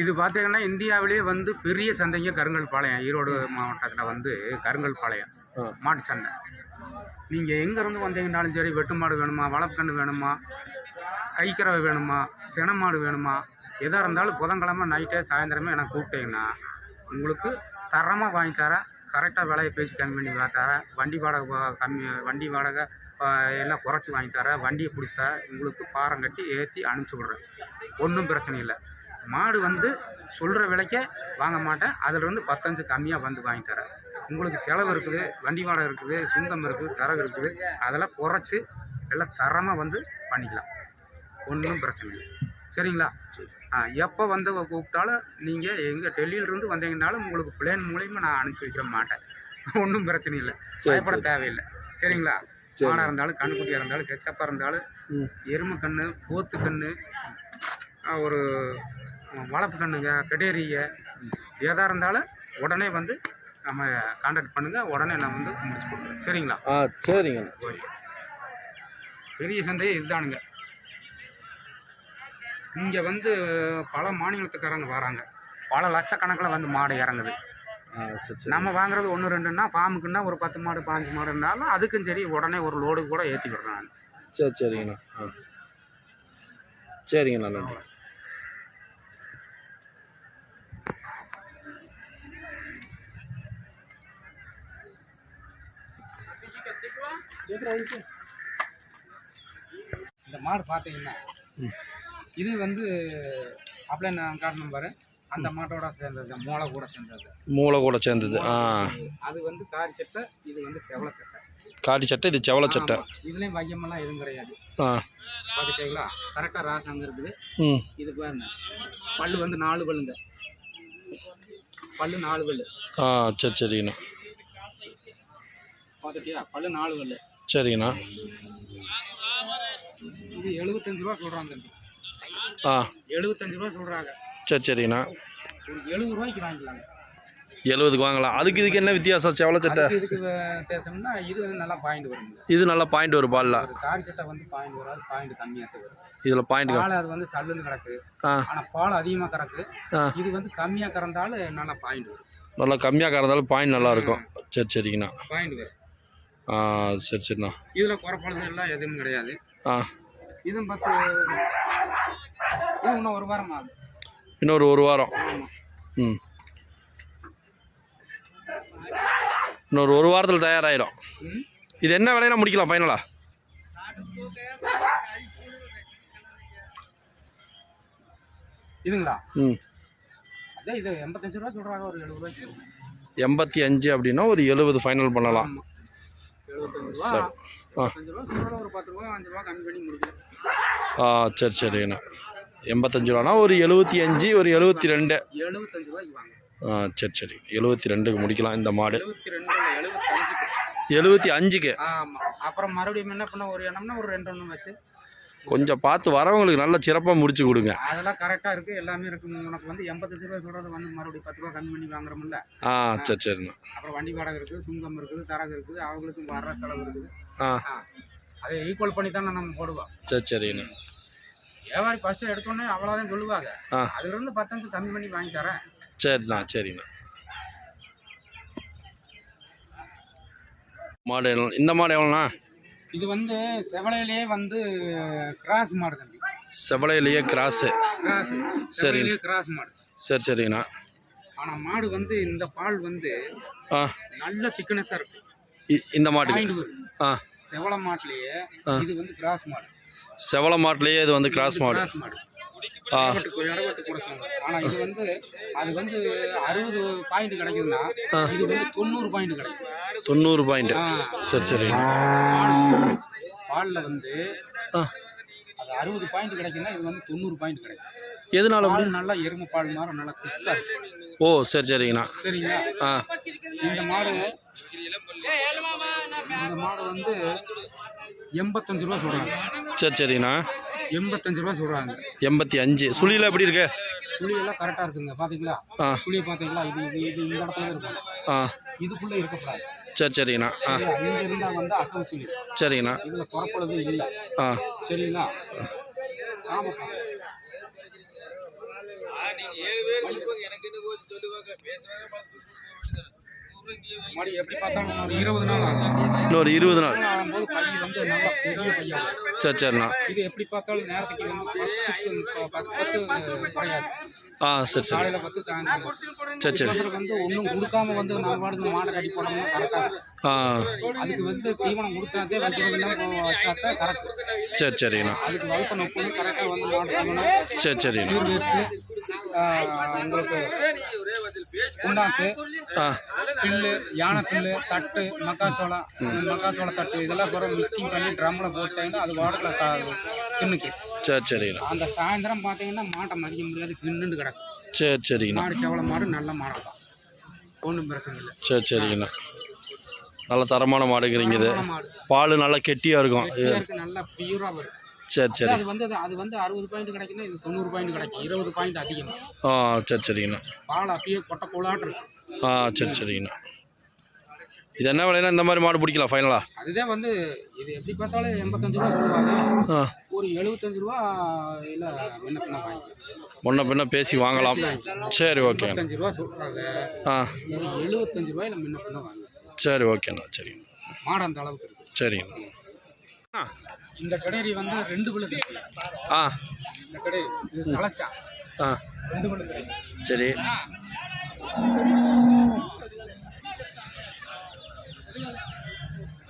இது பார்த்தீங்கன்னா இந்தியாவிலேயே வந்து பெரிய சந்தைங்க கருங்கல் பாளையம் ஈரோடு மாவட்டத்தில் வந்து கருங்கல் பாளையம். மாட்டு சந்தை. நீங்கள் எங்கேருந்து வந்தீங்கன்னாலும் சரி வெட்டு மாடு வேணுமா வளர்க்கண்ணு வேணுமா கைக்கறவை வேணுமா சின மாடு வேணுமா எதாக இருந்தாலும் புதன்கிழமை நைட்டே சாயந்தரமே எனக்கு கூப்பிட்டீங்கன்னா உங்களுக்கு தரமாக வாங்கி தரேன் கரெக்டாக விலையை பேசி கம்மி பண்ணி தரேன் வண்டி வாடகை கம்மி வண்டி வாடகை எல்லாம் குறைச்சி வாங்கி தரேன் வண்டியை பிடிச்சி தரேன் உங்களுக்கு பாரம் கட்டி ஏற்றி அனுப்பிச்சி விட்றேன். ஒன்றும் பிரச்சனை இல்லை. மாடு வந்து சொல்கிற விலைக்கே வாங்க மாட்டேன். அதிலிருந்து பத்தஞ்சு கம்மியாக வந்து வாங்கி தரேன். உங்களுக்கு செலவு இருக்குது வண்டி வாடகை இருக்குது சுங்கம் இருக்குது தரகு இருக்குது. அதெல்லாம் குறைச்சி எல்லாம் தரமாக வந்து பண்ணிக்கலாம். ஒன்றும் பிரச்சனை இல்லை. சரிங்களா? ஆ எப்போ வந்து கூப்பிட்டாலும் நீங்கள் எங்கே டெல்லியிலேருந்து வந்தீங்கன்னாலும் உங்களுக்கு பிளேன் மூலியமாக நான் அனுப்பி வைக்க மாட்டேன். ஒன்றும் பிரச்சனை இல்லை. பயப்பட தேவையில்லை. சரிங்களா? சரி. மாடாக இருந்தாலும் கண்ணுக்குட்டியாக இருந்தாலும் கெச்சப்பாக இருந்தாலும் எருமை கன்று போத்து கன்று ஒரு வளர்ப்பு கண்ணுங்க கெடேரிங்க எதாக இருந்தாலும் உடனே வந்து நம்ம கான்டாக்ட் பண்ணுங்கள் உடனே நான் வந்து முடிச்சு கொடுக்குறேன். சரிங்களா? ஆ சரிங்க. பெரிய சந்தையே இதுதானுங்க. இங்கே வந்து பல மாநிலத்துக்காரங்க வராங்க. பல லட்சக்கணக்கில் வந்து மாடு இறங்குது. ஆ சரி சரி. நம்ம வாங்குறது ஒன்று ரெண்டுன்னா ஃபார்முக்குன்னா ஒரு பத்து மாடு பாஞ்சு மாடு இருந்தாலும் அதுக்கும் சரி உடனே ஒரு லோடு கூட ஏற்றி விடுறேன் சரி சரிங்கண்ணா. ஆ. சரிங்கண்ணா நன்றி. இந்த மாடு பார்த்தீங்கன்னா இது வந்து அப்படியே நான் காட்டணும் பாரு. அந்த மாட்டோட சேர்ந்தது மூளை கூட சேர்ந்தது. மூளை கூட சேர்ந்தது ஆ. அது வந்து காரி சட்டை இது வந்து செவல சட்டை. காடி சட்டை இது செவல சட்டை. இதுலயும் வையமெல்லாம் எதுவும் கிடையாது. ஆ. பார்த்துட்டீங்களா கரெக்டாக ராசம் இருக்குது. ம். இது பாருங்க. பல்லு வந்து நாலு பல்லுங்க. பல்லு நாலு பல்லு. ஆ சரி சரிங்கண்ணா. பார்த்துட்டியா பல்லு நாலு பல்லு. சரிங்கண்ணா. இது எழுபத்தஞ்சு ரூபா சொல்கிறாங்க ஆ. எழுபத்தஞ்சு ரூபா சொல்கிறாங்க சரி சரிங்கண்ணா. ஒரு எழுபது ரூபாய்க்கு வாங்கிக்கலாங்க. எழுபதுக்கு வாங்கலாம். அதுக்கு இதுக்கு என்ன வித்தியாசம்? செவல சட்டை? இதுக்கு வித்தியாசம்னா இது வந்து நல்லா பாயிண்ட் வருங்க இது நல்லா பாயிண்ட் வரும் பாலில். காரி சட்டை வந்து பாயிண்ட் வராது பாயிண்ட் கம்மியாக வரும். இதில் பாயிண்ட் பால் அது வந்து சல்லுன்னு கிடக்கு. ஆனால் பால் அதிகமாக கறக்கு. ஆ. இது வந்து கம்மியாக கறந்தாலும் நல்லா பாயிண்ட் வரும். நல்லா கம்மியாக கறந்தாலும் பாயிண்ட் நல்லா இருக்கும். சரி சரிங்கண்ணா. பாயிண்ட் வரும். ஆ சரி சரிண்ணா. இதில் குறைப்பழுது எல்லாம் எதுவும் கிடையாது. ஆ. இதுவும் பத்து இது இன்னும் ஒரு வாரம்? இன்னொரு ஒரு வாரம். ம். இன்னொரு ஒரு வாரத்தில் தயாராகிடும் இது என்ன விலையில முடிக்கலாம் ஃபைனலா? இதுங்களா? ம். அதான் இது எண்பத்தஞ்சு ரூபா சொல்கிறாங்க ஒரு எழுபது ரூபாய்க்கு. எண்பத்தி அஞ்சு அப்படின்னா ஒரு எழுபது ஃபைனல் பண்ணலாம். ஆமாம் எழுபத்தஞ்சு ரூபா சரி. ஆ. அஞ்சு ரூபா சொல்கிறாங்க ஒரு பத்து ரூபா அஞ்சு ரூபா கம்மி பண்ணி முடிக்கலாம் ஆ சரி சரிங்கண்ணா. எண்பத்தஞ்சு ரூபானா ஒரு எழுபத்தி அஞ்சு ஒரு எழுபத்தி ரெண்டு எழுபத்தஞ்சு ரூபாய்க்கு வாங்க. ஆ சரி சரி. எழுபத்தி ரெண்டுக்கு முடிக்கலாம் இந்த மாடு. எழுபத்தி ரெண்டு இல்லை எழுபத்தஞ்சுக்கு எழுபத்தி அஞ்சுக்கு ஆமாம் அப்புறம் மறுபடியும் என்ன பண்ண ஒரு எண்ணம்னா ஒரு ரெண்டு ஒன்று வச்சு. கொஞ்சம் பார்த்து வரவங்களுக்கு நல்ல சிறப்பாக முடிச்சு கொடுங்க. அதெல்லாம் கரெக்டாக இருக்குது எல்லாமே இருக்குது உனக்கு வந்து எண்பத்தஞ்சு ரூபா சொல்கிறது வந்து மறுபடியும் பத்து ரூபா கம்மி பண்ணி வாங்குறோம்ல. ஆ சரி சரிண்ணா. அப்புறம் வண்டி வாடகை இருக்குது சுங்கம் இருக்குது தரகு இருக்குது அவங்களுக்கும் வர்ற செலவு இருக்குது. ஆ. அதை ஈக்குவல் பண்ணி தானே நம்ம போடுவோம். சரி சரிங்கண்ணா வியாபாரி ஃபஸ்ட்டு எடுத்தோடனே அவ்வளோதான் சொல்லுவாங்க. ஆ. அதுலேருந்து பத்தஞ்சு கம்மி பண்ணி வாங்கி தரேன். சரிண்ணா சரிண்ணா. மாடு இந்த மாடு எவ்வளோண்ணா? இது வந்து செவலையிலேயே வந்து கிராஸ் மாடு தம்பி. செவலையிலேயே கிராஸு கிராஸ் செவலையிலேயே கிராஸ் மாடு. சரி சரிங்கண்ணா. ஆனால் மாடு வந்து இந்த பால் வந்து ஆ. நல்ல திக்னஸாக இருக்கு. இ- இந்த மாட்டுக்கு? பாயிண்ட் ஆ. செவல மாட்டுலேயே. இது வந்து கிராஸ் மாடு. செவல மாட்டுலேயே இது வந்து கிராஸ் மாடு. கிராஸ் மாடு. ஆ. இடவெட்டு இடவெட்டு கூட சொல்லுவாங்க ஆனால் இது வந்து அது வந்து அறுபது பாயிண்ட் கிடைக்குதுன்னா இது வந்து தொண்ணூறு பாயிண்ட் கிடைக்கும். தொண்ணூறு பாயிண்ட். சரி பால் பாலில் வந்து அது அறுபது பாயிண்ட் கிடைக்குதுன்னா இது வந்து தொண்ணூறு பாயிண்ட் கிடைக்கும். எதனால நல்லா எருமை பால் மாதிரி நல்லா இருக்கும். ஓ சரி சரிங்கண்ணா. சரிங்களா? ஆ. இந்த மாடு இந்த மாடு வந்து எண்பத்தஞ்சு ரூபா சொல்கிறாங்க சரி சரிங்கண்ணா. எண்பத்தஞ்சு ரூபா சொல்கிறாங்க எண்பத்தி அஞ்சு. சுழியில் எப்படி இருக்கு? சுழியெல்லாம் கரெக்டாக இருக்குங்க. பார்த்தீங்களா ஆ. சுழியை பார்த்தீங்களா இது இது இது இந்த இடத்துல இருக்கும். ஆ. இதுக்குள்ளே இருக்கக்கூடாது. சரி சரிங்கண்ணா. ஆ. இங்கே இருந்தால் வந்து அசவு சுழி. சரிங்கண்ணா. இதில் குறப்பளது இல்லை. ஆ. சரிங்களா? ஆமாம் மாடு எப்படி பார்த்தாலும் இருபது நாள் ஆகும் இன்னொரு இருபது நாள் ஆகும்போது பை வந்து நல்லா பெரிய பையா. சரி சரிண்ணா இது எப்படி பார்த்தாலும் நேரத்துக்கு வந்து பத்து பத்து குறையாது ஆ சரி சரி காலையில பத்து சாயந்தரம் சரி சரி இதுக்கப்புறம் வந்து ஒன்றும் கொடுக்காம வந்து நான் பாட்டுக்கு மாடை கட்டி போனோம்னா கரெக்டாக ஆ அதுக்கு வந்து தீவனம் கொடுத்தாதே வைக்கிறதெல்லாம் வச்சாத்தே கரெக்ட் சரி சரிண்ணா அதுக்கு வளர்த்த நொப்பு கரெக்டாக வந்து மாடு சரி வேஸ்ட்டு உங்களுக்கு புண்ணாக்கு ஆ. பில்லு யானை பில்லு தட்டு மக்காச்சோளம் மக்காச்சோள தட்டு இதெல்லாம் பிறகு மிக்சிங் பண்ணி ட்ரம்மில் போட்டீங்கன்னா அது வாடத்தில் தின்னுக்கு சரி சரிண்ணா அந்த சாயந்தரம் பார்த்தீங்கன்னா மாட்டை மதிக்க முடியாது கிண்ணுன்னு கிடக்கும் சரி சரிங்கண்ணா. மாடு செவள மாடு நல்ல மாடு தான். ஒன்றும் பிரச்சனை இல்லை. சரி சரிங்கண்ணா. நல்ல தரமான மாடுங்கிறீங்க இது. பால் நல்லா கெட்டியாக இருக்கும். நல்லா பியூராக வரும். சரி சரி. அது வந்து அது வந்து அறுபது பாயிண்ட் கிடைக்குன்னா இது தொண்ணூறு பாயிண்ட் கிடைக்கும். இருபது பாயிண்ட் அதிகமாக ஆ சரி சரிங்கண்ணா. பால் அப்படியே கொட்டை இருக்கும் ஆ சரி சரிங்கண்ணா. இது என்ன விலைன்னா இந்த மாதிரி மாடு பிடிக்கலாம் ஃபைனலாக அதுதான் வந்து இது எப்படி பார்த்தாலும் எண்பத்தஞ்சு ரூபா சொல்லுவாங்க. ஆ. ஒரு எழுபத்தஞ்சு ரூபா இல்லை முன்ன பின்ன பேசி வாங்கலாம். சரி ஓகேண்ணா. எண்பத்தஞ்சு ரூபா சொல்கிறாங்க ஆ. ஒரு எழுபத்தஞ்சு ரூபாயில முன்ன பண்ண வாங்க சரி ஓகேண்ணா சரிங்க மாடு அந்த அளவுக்கு சரிங்கண்ணா. இந்த கடையரி வந்து ரெண்டு இருக்கு ஆ. இந்த கடையரி இது தலைச்சா ஆ. ரெண்டு இருக்கு சரி.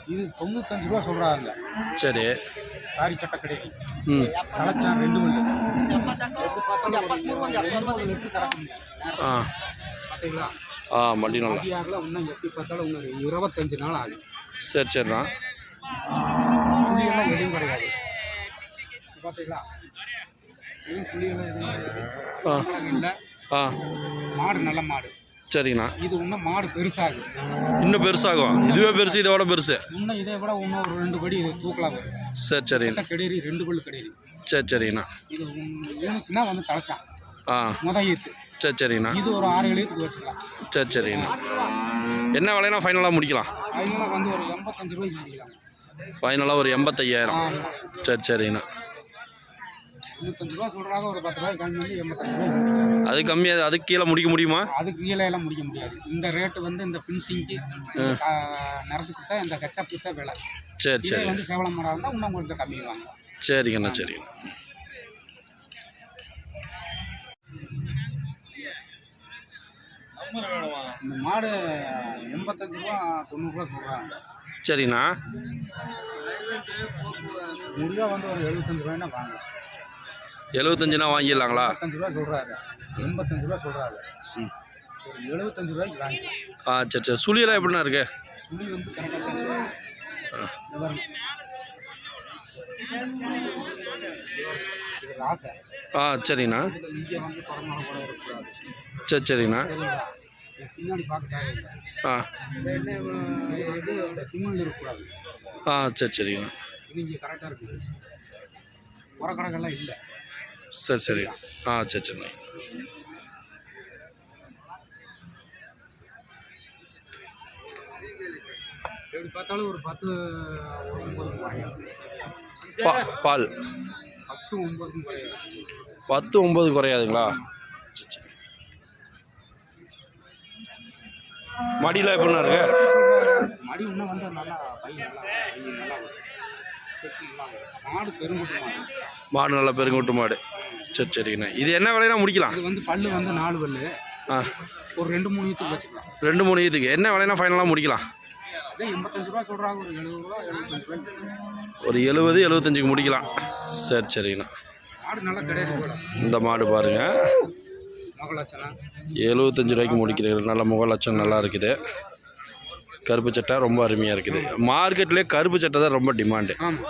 இது தொண்ணூத்தஞ்சு ரூபா சொல்கிறாங்க சரி. காரி சட்டை கடையரி ம். தலைச்சா ரெண்டு கறக்கும் ஆ. பார்த்தீங்களா ஆ மண்டி மதியாகல இன்னும் எப்படி பார்த்தாலும் இருபத்தஞ்சு நாள் ஆகும் சரி சரிண்ணா. புளியெல்லாம் எதுவும் கிடையாது. பார்த்தீங்களா எதுவும் கிடையாது. உருளைக்கிழங்கு இல்லை ஆ. மாடு நல்ல மாடு. சரிங்கண்ணா இது இன்னும் மாடு பெருசாகும் இன்னும் பெருசாகும்? இதுவே பெருசு இதோட பெருசு. இன்னும் இதை விட இன்னும் ஒரு ரெண்டு படி இது தூக்கலாம் சரி இந்த கெடேரி ரெண்டு பல்லு கெடேரி. சரி சரிங்கண்ணா இது வந்து தலைச்சான். ஆ. முத ஈத்து. சரி சரிங்கண்ணா இது ஒரு ஆறு ஏழு ஈத்துக்கு வச்சுக்கலாம். சரி சரிங்கண்ணா என்ன விலைனா ஃபைனலாக முடிக்கலாம்? வந்து ஒரு எண்பத்தஞ்சு ரூபாய்க்கு முடிக்கலாம். ஃபைனலாக ஒரு எண்பத்தையாயிரம். சரி சரிங்கண்ணா அது கம்மியாக அதுக்கு கீழே முடிக்க முடியுமா? அதுக்கு கீழே எல்லாம் முடிக்க முடியாது. இந்த ரேட்டு வந்து இந்த பின்சிங்க்கு நிறத்துக்கு தான் இந்த கச்சப்புக்கு தான் விலை. சரி சரி. வந்து சேவலம் மாடாக இருந்தால் இன்னும் கொஞ்சம் கம்மி வாங்கலாம் சரிங்கண்ணா சரிங்கண்ணா. இந்த மாடு எண்பத்தஞ்சு ரூபா தொண்ணூறுரூவா சொல்கிறாங்க சரிண்ணா. முடிவாக வந்து ஒரு எழுபத்தஞ்சு ரூபாய்னா வாங்க. எழுபத்தஞ்சுனா வாங்கிடலாங்களா? எண்பத்தஞ்சு ரூபா சொல்கிறாரு எண்பத்தஞ்சு ரூபா சொல்கிறாரு ஒரு எழுபத்தஞ்சு ரூபாய்க்கு வாங்கி. ஆ சரி சரி. சுழியெல்லாம் எப்படிண்ணா இருக்கு? வந்து கரெக்டாக ஆ. சரிண்ணா. சரி இது பின்னாடி பார்க்க தேவையில்லை ஆ. வந்து அந்த இருக்கக்கூடாது. ஆ சரி சரிங்கண்ணா இது இங்கே கரெக்டாக இருக்குது உரக்கணக்கெல்லாம் இல்லை. சரி சரி. ஆ சரி சரிண்ணா எப்படி பார்த்தாலும் ஒரு பத்து ஒன்பது பால். பத்து ஒன்பதுக்கும் குறையாது. பத்து ஒம்பது குறையாதுங்களா? சரி, சரி. மடியில் எப்படிண்ணா இருக்கு? மடி இன்னும் வந்து நல்லா மாடு பெருங்குட்டு மாடு. மாடு நல்லா பெருங்கூட்டு மாடு. சரி சரிங்கண்ணா. இது என்ன விலைனா முடிக்கலாம். இது வந்து பல்லு வந்து நாலு பல்லு. ஆ. ஒரு ரெண்டு மூணு ஈத்துக்கு வச்சுக்கலாம். ரெண்டு மூணு இதுக்கு என்ன விலைனா ஃபைனலாக முடிக்கலாம்? ஒரு எழுபது எழுபத்தஞ்சுக்கு முடிக்கலாம். சரி சரிங்கண்ணா. இந்த மாடு பாருங்கள் எழுபத்தஞ்சு ரூபாய்க்கு முடிக்கிறீர்கள் நல்ல முகலட்சம் நல்லா இருக்குது. கருப்பு சட்டை ரொம்ப அருமையாக இருக்குது. மார்க்கெட்லேயே கருப்பு சட்டை தான் ரொம்ப டிமாண்டு ஆமாம்